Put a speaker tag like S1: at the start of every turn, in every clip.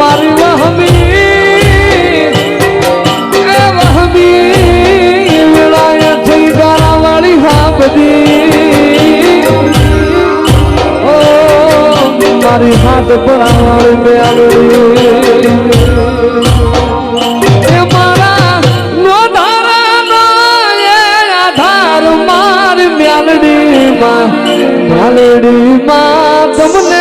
S1: મારી વહમી, એ વહમી, વેળાએ થઈ તારા વાળી હા બધી ઓ મારી હાથ પર વાળી મેળવી તમને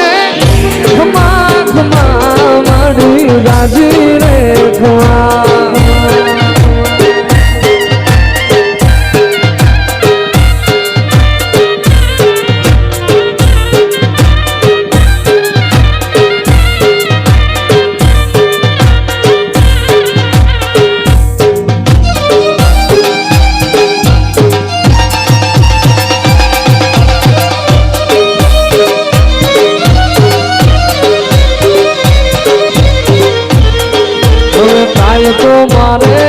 S1: કાય તો મારે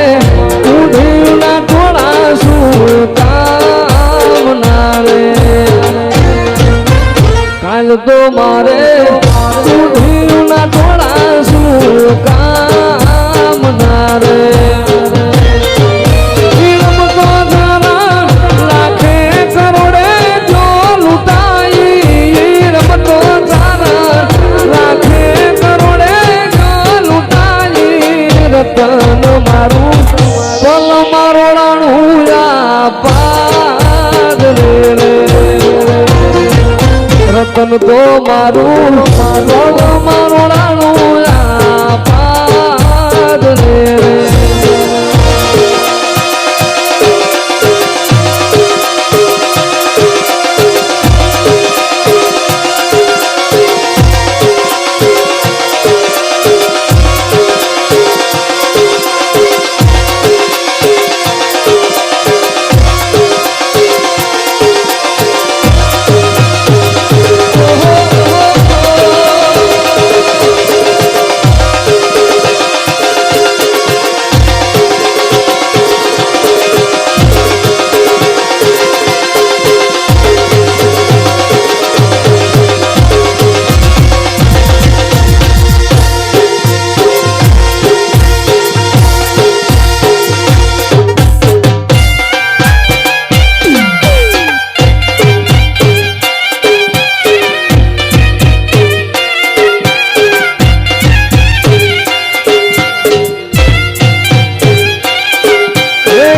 S1: ઉઢીના થોડા શું કામ ના રે કાલ તો મારે રતન તો મારું મારું મારોડાનું પાદ રે